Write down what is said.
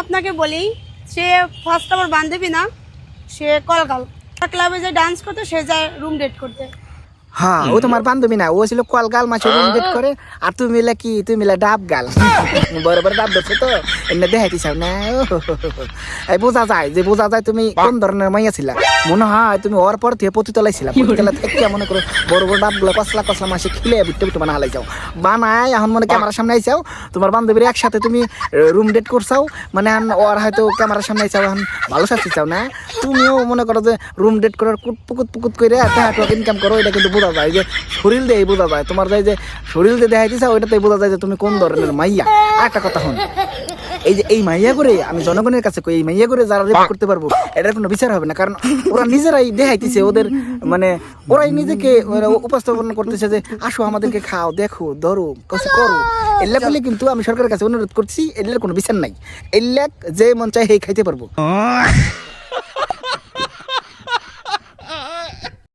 আপনাকে বলি সে ফার্স্ট আমার বান্ধবী না সে কলকাল ক্লাবে যে ডান্স করতে সে যায় রুম ডেট করতে। হ্যাঁ ও তোমার বান্ধবী না ও ছিল কলগাল মাছের রুম ডেট করে আর তুমি মিলে কি তুমি মিলে ডাব গাল। বড় বড় ডাব ধরছো তো এমনি দেখাইতে চাও না বোঝা যায় যে বোঝা যায় তুমি কোন ধরনের মাইয়া ছিলা। মনে হয় তুমি ওর পর থেকে পতি তলাইছিলা পতি তলা থেকে মনে করো বড় বড় ডাবগুলো কসলা কসলা মাসে খিলে বুটে বুটে বানা হালাই যাও। বানায় এখন মনে ক্যামেরার সামনে আইসাও তোমার বান্ধবীর একসাথে তুমি রুম ডেট করছাও। মানে এখন ওর হয়তো ক্যামেরার সামনে আইসাও এখন ভালো শাস্তি চাও না? তুমিও মনে করো যে রুম ডেট করার কুট পুকুত পুকুত করে টাকা ইনকাম করো এটা কিন্তু বোঝা যায় যে শরীর দিয়ে বোঝা যায়। তোমার যায় যে শরীর দিয়ে দেখাই দিছা ওইটাতে বোঝা যায় যে তুমি কোন ধরনের মাইয়া। আর একটা কথা হন এই যে এই মাইয়া করে আমি জনগণের কাছে কই এই মাইয়া করে যারা রেপ করতে পারব এটার কোনো বিচার হবে না। কারণ ওরা নিজেরাই দেখাইতেছে, ওদের মানে ওরাই নিজেকে উপস্থাপন করতেছে যে, আসো আমাদেরকে খাও, দেখো, ধরো, কিছু করো। এল্লা বলে কিন্তু আমি সরকারের কাছে অনুরোধ করছি এল্লার কোনো বিচার নাই। এল্লা যে মন চায় সেই খাইতে পারব।